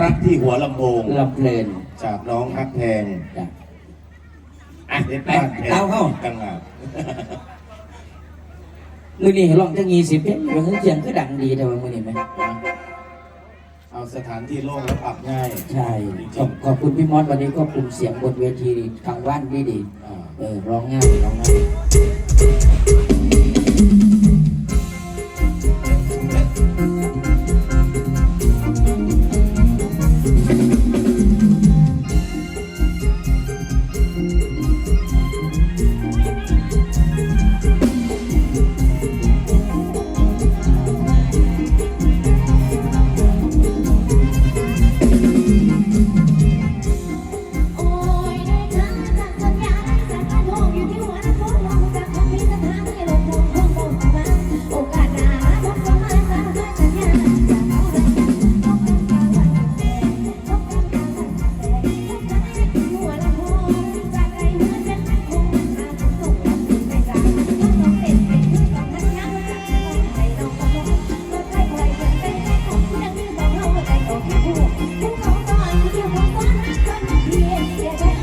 รักที่หัวลำโพงลำเพลินจากน้องฮักแพงจ้ะอะเพชรไปบ้านแพงเอาเข้ากังงามมือนี้ลองจะงีสิบเพชรมันเสียงก็ดังดีแต่ว่ามือนี้ไหมเอาสถานที่โล่งและปรับง่ายใช่จริงขอบขอบคุณพี่มอสวันนี้ก็ปรุงเสียงบนเวทีทางว่านดีดีๆอ่าเออร้องง่ายร้องง่าย เ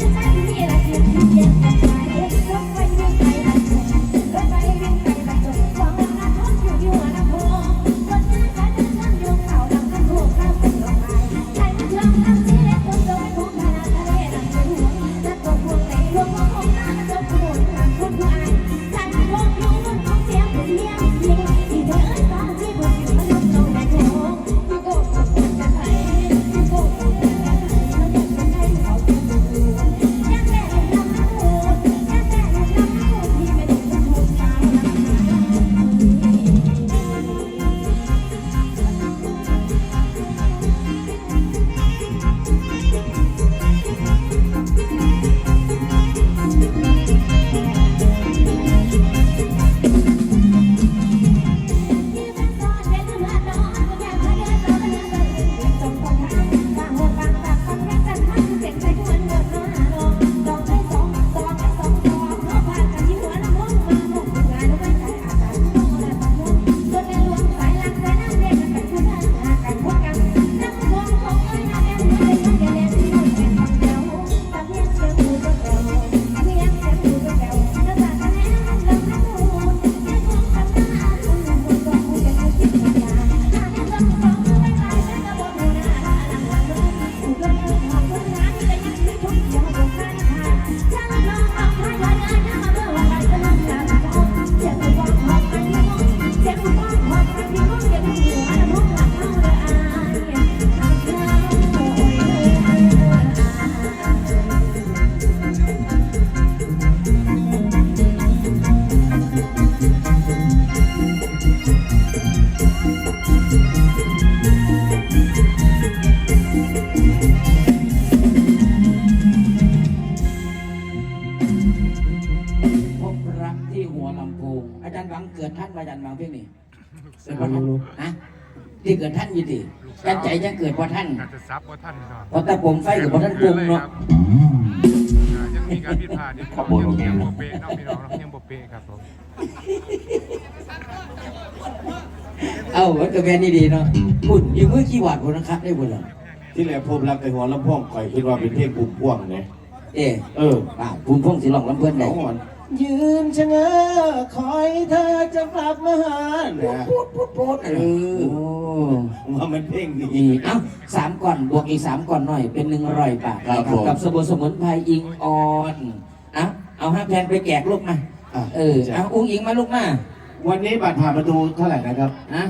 ำโพงอาจารย์หวังเกิดท่านมาอาจารย์หวังเพียงนี่เกิดพอท่านฮะที่เกิดท่านอยี่ติอาจารย์ใจจะเกิดพอท่านอาจจะซับว่าท่านก่อนเพราะตาผมไฟกับพอท่านปรุงเนาะยังมีการผิดพลาดยังยังยังโบเปน้องพี่น้องยังโบเปครับผมเอ้าวัดกระแวนนี่ดีเนาะพุ่นอยู่มือกี่วัตต์พุ่นนะครับได้บุญเหรอที่แหลพบรักในหัวลำโพงข่อยคิดว่าเป็นเพลงปุ่มพ่วงเนี่ยเอ๊ะเออป่าพุ่มพงสิลองลำเพื่อนได้เอาก่อน ยืนชะเง้อคอยเธอจะกลับมาหาเนี่ยพูดพูดพูดเออโอ้ว่ามันเพลงดี นี่เอ้าสามก่อนบวกอีกสามก่อนหน่อยเป็นหนึ่งร้อยบาทครับนะผมกับสบู่สมุนไพรอิงออนเอ้าเอาห้าแพนไปแจกลูกมาอะเออเอาอุ้งอิงมาลูกมาวันนี้บัตรผ่านประตูเท่าไหร่นะครับนะ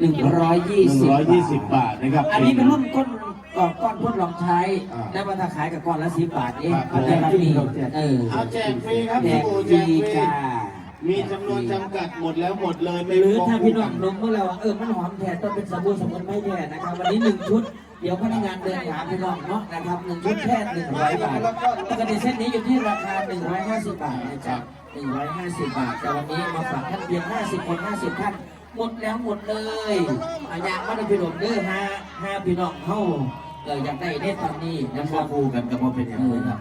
หนึ่งร้อยยี่สิบ120 บาทนะครับอันนี้เป็นรุ่นก้น ก่อนก้อนทดลองใช้ อ่าแล้วมาถ้าขายกับก้อนละสิบบาทเองครับเขาจะรับนี่เออเอาแจกฟรีครับแจกสบู่ฟแจรีกฟรีจ้ามีจำนวนจำกัดหมดแล้วหมดเลยไม่หรือพถ้าพี่น้องลงเมื่อเราเออมันหอมแท้ต้องเป็นสบู่สมุนไพรแท้นะครับ วันนี้หนึ่งชุด เดี๋ยวพนักงานเดินหาพี่น้องเนาะนะครับหนึ่งชุดแค่หนึ่งร้อยบาทปกติเส้นนี้อยู่ที่ราคาหนึ่งร้อยห้าสิบบาทนะครับหนึ่งร้อยห้าสิบบาท แต่วันนี้มาฝากท่านเพียงห้าสิบคนห้าสิบท่าน หมดแล้วหมดเลยอาอยางมาดูพี่หลงเด้อฮะห้าพี่น้องเข้าเอออยากได้ได้ตอนนี้ยันะงคพอรับคู่กันกับพอเป็นอย่างเออนี้ครับ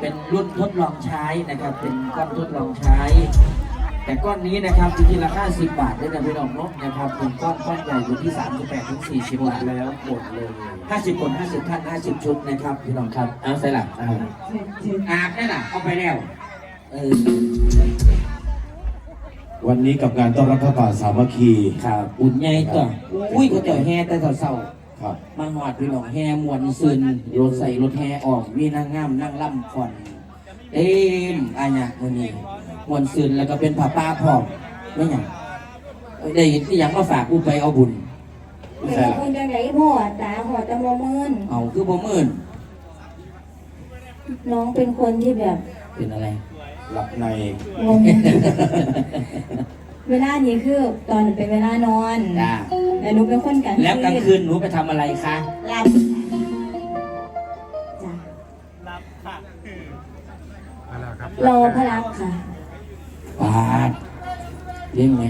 เป็นรุ่นทดลองใช้นะครับ เป็นก้อนทดลองใช้นแต่ก้อนนี้นะครับจริงๆราคา10 บาทได้แต่พี่น้องเนาะนะครับเป็นก้อนก้อนใหญ่อยู่ที่ 38ถึง40 บาทแล้วหมดเลย 50คน50ท่าน50 ชุดนะครับพี่น้องครับเอาใส่หลักอ่าอาบได้หล่ะเอาไปแล้วเออวันนี้กับงานต้อนรับพระป่าสามัคคีครับ อุ่นใหญ่ตัวอุ้ยก็เจอแห่แต่เศร้า ครับๆมาหอดพี่น้องแห่มวนซึนรถใส่รถแห่ออกมีนางงามนั่งล่ำก่อนเต็มอันเนี้ยวันนี้มวนซึนแล้วก็เป็นผ้าป้าพร้อมไม่หยังได้ยินที่ยังมาฝากกูไปเอาบุญไม่ว่าคุณจังไหนพ่อตาหัวตะโมมืนเอาคือบ่มื่นน้องเป็นคนที่แบบ เป็นอะไรหลับในงง เวลานี้คือตอนเป็นเวลานอนจ้าแต่หนูเป็นคนกลางแล้วกลางคืนหนูไปทำอะไรคะหลับจ้ะเอาล่ะครับรอพระรักค่ะปาดเลี้ยงไหม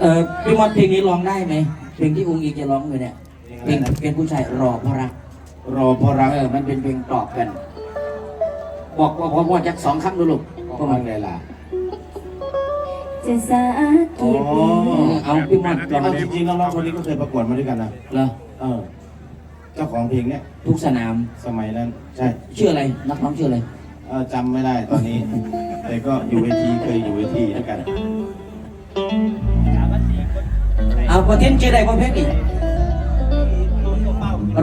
เออพี่มอดเพลงนี้ร้องได้ไหมเพลงที่องค์อีกจะร้องเลยเนี่ยเพลงเป็นผู้ชายรอเพราะรัก รอพอรักเออมันเป็นเพลงตอบกัน บอกบอกบอกว่าจากสองคำดูลูกก็มันไงล่ะ จะสากีบอ๋อเออเอาพี่มอดลองเอาจริงๆน้องๆคนนี้ก็เคยประกวดมาด้วยกันนะเหรอเออ เจ้าของเพลงเนี้ยทุกสนามสมัยนั้น ใช่ชื่ออะไรนักร้องชื่ออะไรเออจำไม่ได้ตอนนี้ แต่ก็อยู่เวทีเคยอยู่เวทีด้วยกันเอาประเทศชื่ออะไรประเภทนี้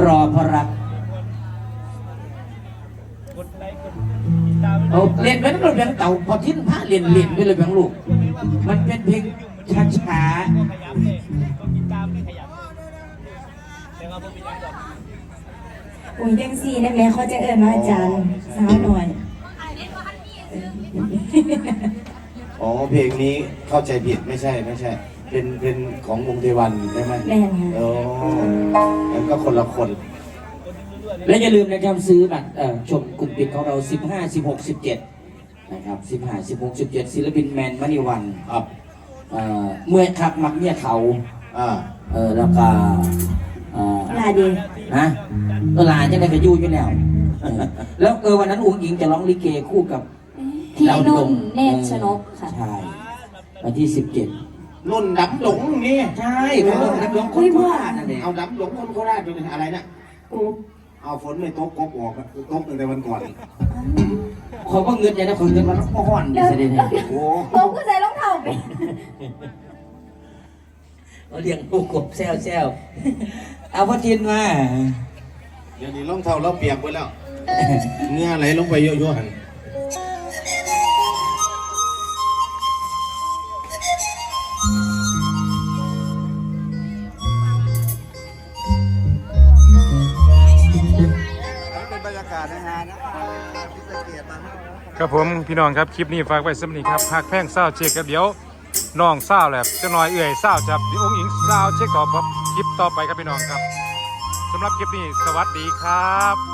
รอเพราะรักเอาเรียนไปแล้วเราเรียนเต่าพอทิ้นพระเรียนเรียนไปเลยแบงลูก มันเป็นเพลงช้าอุ้ยจังสี่ได้ไหมเขาจะเอิญมาอาจารย์สาวหน่อย อ๋อเพลงนี้เข้าใจผิดไม่ใช่ไม่ใช่ เป็นเป็นของวงเทวันใช่ไหมแม่นค่ะ โอ้แล้วก็คนละคนๆและอย่าลืมนะครับซื้อบัตรเอ่อชมกลุ่มปิดของเรา 15 16 17 นะครับ15 16 17ศิลปินแมนมณีวันครับเอ่อเมื่อคักมักเนี่ยเขาอ่าเออแล้วก็เอ่อลาดีฮะเวลาจะได้กระยูอยู่แล้วเออแล้วเออวันนั้นอุ้งอิงจะร้องลิเกคู่กับพี่ดาวดนุ่งนเนตรชนกค่ะ ใช่วันที่สิบเจ็ดนุ่นดับหลงนี่ ใช่เป็นเรื่องนักร้องคนโคราชนั่นเองเอาดับหลงคนโคราชเป็นอะไรนะกู เอาฝนไม่ตกกบออกอะตกตั้งแต่วันก่อนขอว่าเงินใจนะขอเงินมันก็ห่อนดิเสด็จเนี่ยโอ้ผมก็ใส่รองเท้าไปเอาเลี้ยงลูกกบแซวแซวเอาพ่อทินมาเดี๋ยวนี้รองเท้าเราเปียกไปแล้วเหงื่อไหลลงไปเยอะๆหัน ครับผมพี่น้องครับคลิปนี้ฝากไว้สำหรับนี้ครับหากแพงเศร้าเช็คครับเดี๋ยวน้องเศร้าแหละจะน้อยเอื่อยเศร้าจับองค์หญิงเศร้าเช็คต่อครับคลิปต่อไปครับพี่น้องครับสำหรับคลิปนี้สวัสดีครับ